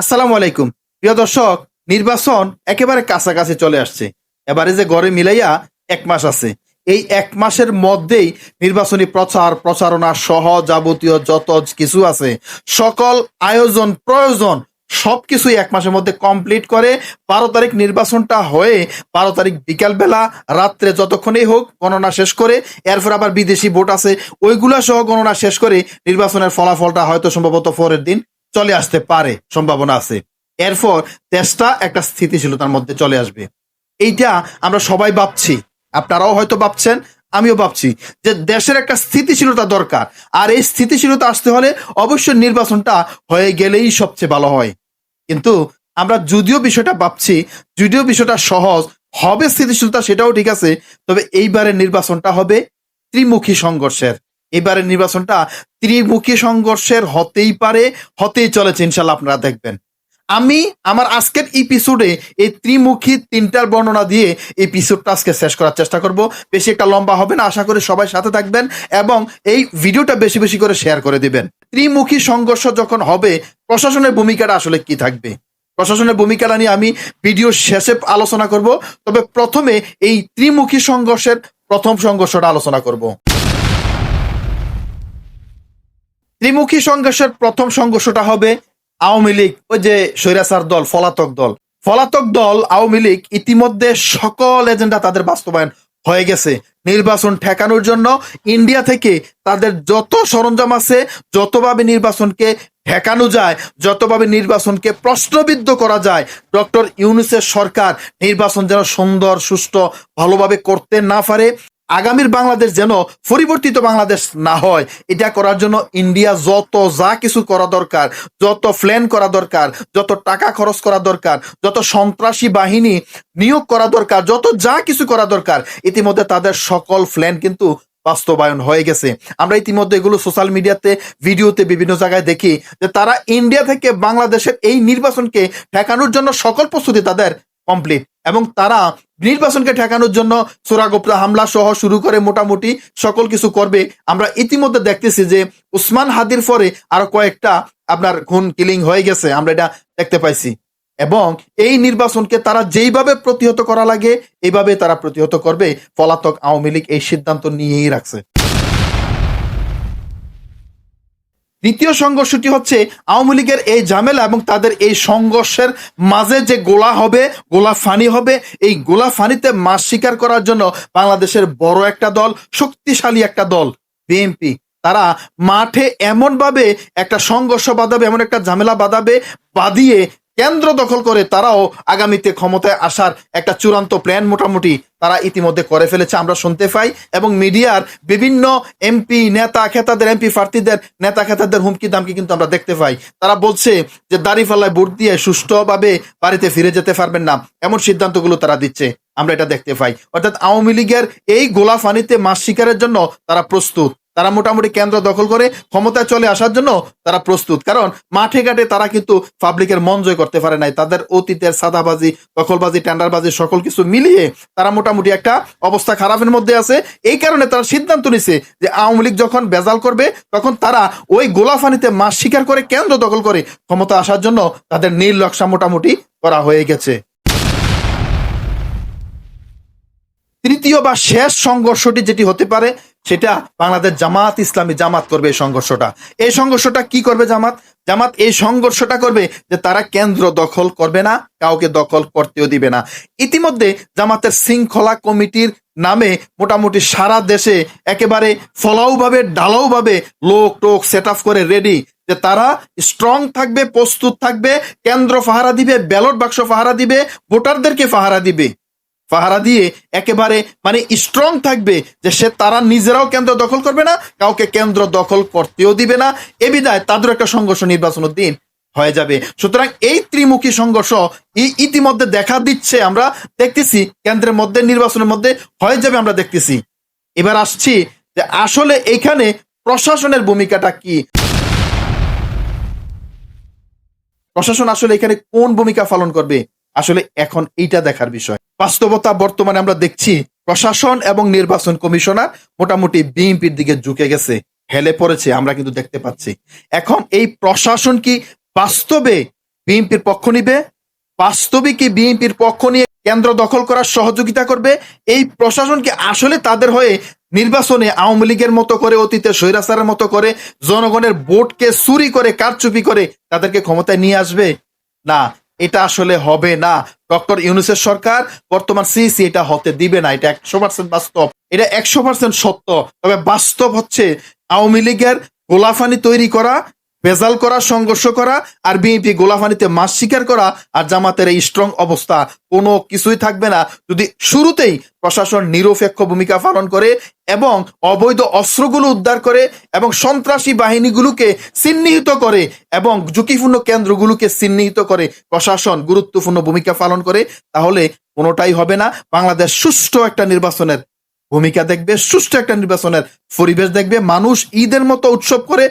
আসসালামু আলাইকুম। প্রিয় দর্শক, নির্বাচন একেবারে কাছাকাছি চলে আসছে। এবারে যে গড়ে মিলাইয়া এক মাস আছে। এই এক মাসের মধ্যেই নির্বাচনী প্রচার, প্রচারণা সহ যাবতীয় যত কিছু আছে, সকল আয়োজন, প্রয়োজন, সবকিছুই এক মাসের মধ্যে কমপ্লিট করে বারো তারিখ নির্বাচনটা হয়ে বারো তারিখ বিকালবেলা, রাত্রে যতক্ষণেই হোক গণনা শেষ করে, এরপর আবার বিদেশি ভোট আছে, ওইগুলা সহ গণনা শেষ করে নির্বাচনের ফলাফলটা হয়তো সম্ভবত পরের দিন চলে আসতে পারে, সম্ভাবনা আছে। এরপর দেশটা একটা স্থিতিশীলতার মধ্যে চলে আসবে। এইটা আমরা সবাই ভাবছি। আপনারাও হয়তো ভাবছেন, আমিও ভাবছি যে দেশের একটা স্থিতিশীলতা দরকার। আর এই স্থিতিশীলতা আসতে হলে অবশ্যই নির্বাচনটা হয়ে গেলেই সবচেয়ে ভালো হয়। কিন্তু আমরা যদিও বিষয়টা ভাবছি, যদিও বিষয়টা সহজ, হবে স্থিতিশীলতা সেটাও ঠিক আছে, তবে এইবারের নির্বাচনটা হবে ত্রিমুখী সংঘর্ষের। এবারের নির্বাচনটা ত্রিমুখী সংঘর্ষের হতেই পারে, হতেই চলেছে ইনশাল্লাহ আপনারা দেখবেন। আমি আমার আজকের এপিসোডে এই ত্রিমুখী তিনটার বর্ণনা দিয়ে এই এপিসোডটা আজকে শেষ করার চেষ্টা করব। বেশি একটা লম্বা হবে না, আশা করি সবাই সাথে থাকবেন এবং এই ভিডিওটা বেশি বেশি করে শেয়ার করে দিবেন। ত্রিমুখী সংঘর্ষ যখন হবে, প্রশাসনের ভূমিকাটা আসলে কি থাকবে? প্রশাসনের ভূমিকাটা নিয়ে আমি ভিডিও শেষে আলোচনা করব, তবে প্রথমে এই ত্রিমুখী সংঘর্ষের প্রথম সংঘর্ষটা আলোচনা করব। ত্রিমুখী সংঘর্ষের প্রথম সংঘর্ষটা হবে আওয়ামী লীগ, ওই যে স্বৈরাচার দল ফলাতক দল। ফলাতক দল, আওয়ামী লীগ ইতিমধ্যে সকল এজেন্ডা তাদের বাস্তবায়ন হয়ে গেছে। নির্বাচন ঠেকানোর জন্য ইন্ডিয়া থেকে তাদের যত সরঞ্জাম আছে, যতভাবে নির্বাচনকে ঠেকানো যায়, যতভাবে নির্বাচনকে প্রশ্নবিদ্ধ করা যায়, ডক্টর ইউনুসের সরকার নির্বাচন যেন সুন্দর, সুষ্ঠু, ভালোভাবে করতে না পারে আগামীর বাংলাদেশ যেন পরিবর্তিত বাংলাদেশ না হয়, এটা করার জন্য ইন্ডিয়া যত যা কিছু করা দরকার, যত প্ল্যান করা দরকার, যত টাকা খরচ করা দরকার, যত সন্ত্রাসী বাহিনী নিয়োগ করা দরকার, যত যা কিছু করা দরকার, ইতিমধ্যে তাদের সকল প্ল্যান কিন্তু বাস্তবায়ন হয়ে গেছে। আমরা ইতিমধ্যে এগুলো সোশ্যাল মিডিয়াতে ভিডিওতে বিভিন্ন জায়গায় দেখি যে তারা ইন্ডিয়া থেকে বাংলাদেশের এই নির্বাচনকে ঠেকানোর জন্য সকল প্রস্তুতি তাদের কমপ্লিট এবং তারা নির্বাচনকে ঠেকানোর জন্য চোরাগোপ্তা হামলা সহ শুরু করে মোটামুটি সকল কিছু করবে। আমরা ইতিমধ্যে দেখতেছি যে উসমান হাদির পরে আরও কয়েকটা আপনার খুন কিলিং হয়ে গেছে, আমরা এটা দেখতে পাইছি। এবং এই নির্বাচনকে তারা যেইভাবে প্রতিহত করা লাগে, এইভাবে তারা প্রতিহত করবে। পলাতক আওয়ামী লীগ এই সিদ্ধান্ত নিয়েই রাখছে। দ্বিতীয় সংঘর্ষটি হচ্ছে আওয়ামী লীগের এই ঝামেলা এবং তাদের এই সংঘর্ষের মাঝে যে গোলা হবে, গোলা ফানি হবে, এই গোলা ফানিতে মাছ শিকার করার জন্য বাংলাদেশের বড় একটা দল, শক্তিশালী একটা দল, বিএনপি, তারা মাঠে এমনভাবে একটা সংঘর্ষ বাঁধাবে, এমন একটা ঝামেলা বাঁধাবে, বাঁধিয়ে কেন্দ্র দখল করে তারাও আগামীতে ক্ষমতায় আসার একটা চূড়ান্ত প্ল্যান মোটামুটি তারা ইতিমধ্যে করে ফেলেছে, আমরা শুনতে পাই। এবং মিডিয়ার বিভিন্ন এমপি নেতা, খেতাদের এমপি প্রার্থীদের, নেতা খেতাদের হুমকি, দামকি কিন্তু আমরা দেখতে পাই। তারা বলছে যে দাড়িফাল্লায় ভোট দিয়ে সুষ্ঠুভাবে বাড়িতে ফিরে যেতে পারবেন না, এমন সিদ্ধান্তগুলো তারা দিচ্ছে, আমরা এটা দেখতে পাই। অর্থাৎ আওয়ামী লীগের এই গোলা ফানিতে মাছ শিকারের জন্য তারা প্রস্তুত। তারা মোটামুটি কেন্দ্র দখল করে ক্ষমতায় চলে আসার জন্য তারা প্রস্তুত। কারণ মাঠে ঘাটে তারা কিন্তু পাবলিকের মন জয় করতে পারে নাই। তাদের অতীতের সাদাবাজি, দখলবাজি, টেন্ডারবাজি সকল কিছু মিলিয়ে তারা মোটামুটি একটা অবস্থা খারাপের মধ্যে আছে। এই কারণে তারা সিদ্ধান্ত নিছে যে আওয়ামী লীগ যখন বেজাল করবে, তখন তারা ওই গোলাফানিতে মাছ শিকার করে কেন্দ্র দখল করে ক্ষমতা আসার জন্য তাদের নকশা মোটামুটি করা হয়ে গেছে। তৃতীয় বা শেষ সংঘর্ষটি যেটি হতে পারে সেটা বাংলাদেশ জামাত ইসলামী জামাত করবে এই সংঘর্ষটা। এই সংঘর্ষটা কি করবে জামাত? জামাত এই সংঘর্ষটা করবে যে তারা কেন্দ্র দখল করবে না, কাউকে দখল করতেও দিবে না। ইতিমধ্যে জামাতের শৃঙ্খলা কমিটির নামে মোটামুটি সারা দেশে একেবারে ফলাওভাবে ডালাওভাবে লোক টোক সেট আপ করে রেডি যে তারা স্ট্রং থাকবে, প্রস্তুত থাকবে, কেন্দ্র ফাহারা দিবে ব্যালট বাক্স ফাহারা দিবে, ভোটারদেরকে ফাহারা দিবে। পাহারা দিয়ে একেবারে মানে স্ট্রং থাকবে যে সে তারা নিজেরাও কেন্দ্র দখল করবে না, কাউকে কেন্দ্র দখল করতেও দিবে না। এ বিদায় তাদের একটা সংঘর্ষ নির্বাচনের দিন হয়ে যাবে। সুতরাং এই ত্রিমুখী সংঘর্ষ ইতিমধ্যে দেখা দিচ্ছে আমরা। দেখতেছি কেন্দ্রের মধ্যে, নির্বাচনের মধ্যে হয়ে যাবে আমরা দেখতেছি। এবার আসছি যে আসলে এখানে প্রশাসনের ভূমিকাটা কি? প্রশাসন আসলে এখানে কোন ভূমিকা পালন করবে? আসলে এখন এইটা দেখার বিষয়। বাস্তবতা বর্তমানে আমরা দেখছি, প্রশাসন এবং নির্বাচন কমিশনার মোটামুটি বিএনপির দিকে ঝুঁকে গেছে, হেলে পড়েছে, আমরা কিন্তু দেখতে পাচ্ছি। এখন এই প্রশাসন কি বাস্তবে বিএনপির পক্ষ নিবে? বাস্তবে কি বিএনপির পক্ষ নিয়ে কেন্দ্র দখল করার সহযোগিতা করবে? এই প্রশাসনকে আসলে তাদের হয়ে নির্বাচনে আওয়ামী লীগের মতো করে, অতীতে স্বৈরাচারের মতো করে, জনগণের ভোটকে চুরি করে, কারচুপি করে তাদেরকে ক্ষমতায় নিয়ে আসবে? না এটা আসলে হবে না। ডক্টর ইউনুসের সরকার বর্তমান সিসি এটা হতে দিবে না। এটা একশো পার্সেন্ট বাস্তব। এটা একশো পার্সেন্ট সত্য। তবে বাস্তব হচ্ছে আওয়ামী লীগের গোলাফানি তৈরি করা ভেজাল করা, সংঘর্ষ করা আর বিএনপি গোলাফানিতে মাস শিকার করা আর জামাতের এই স্ট্রং অবস্থা কোনো কিছুই থাকবে না। যদি শুরুতেই প্রশাসন নিরপেক্ষ ভূমিকা পালন করে এবং অবৈধ অস্ত্রগুলো উদ্ধার করে এবং সন্ত্রাসী বাহিনীগুলোকে চিহ্নিত করে এবং ঝুঁকিপূর্ণ কেন্দ্রগুলোকে চিহ্নিত করে প্রশাসন গুরুত্বপূর্ণ ভূমিকা পালন করে, তাহলে কোনোটাই হবে না। বাংলাদেশ সুষ্ঠু একটা নির্বাচনের ভূমিকা দেখবে, সুষ্ঠু একটা নির্বাচনের পরিবেশ দেখবে। মানুষ ঈদের মতো উৎসব করে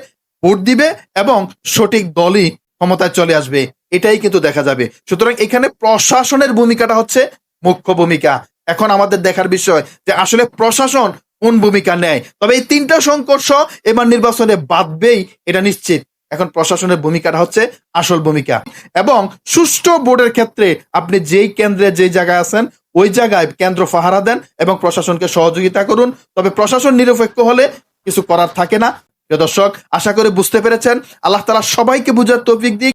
ভোট দিবে এবং সঠিক দলই ক্ষমতায় চলে আসবে। এটাই কিন্তু দেখা যাবে। সুতরাং এখানে প্রশাসনের ভূমিকাটা হচ্ছে মুখ্য ভূমিকা। এখন আমাদের দেখার বিষয় যে আসলে প্রশাসন কোন ভূমিকা নেয়। তবে এই তিনটা সংঘর্ষ এবার নির্বাচনে বাঁধবেই, এটা নিশ্চিত। এখন প্রশাসনের ভূমিকাটা হচ্ছে আসল ভূমিকা। এবং সুষ্ঠু বোর্ডের ক্ষেত্রে আপনি যেই কেন্দ্রে যেই জায়গায় আছেন, ওই জায়গায় কেন্দ্র পাহারা দেন এবং প্রশাসনকে সহযোগিতা করুন। তবে প্রশাসন নিরপেক্ষ হলে কিছু করার থাকে না। দর্শক আশা করে বুঝতে পেরেছেন। আল্লাহ তালা সবাইকে বুঝার তৌফিক দিক।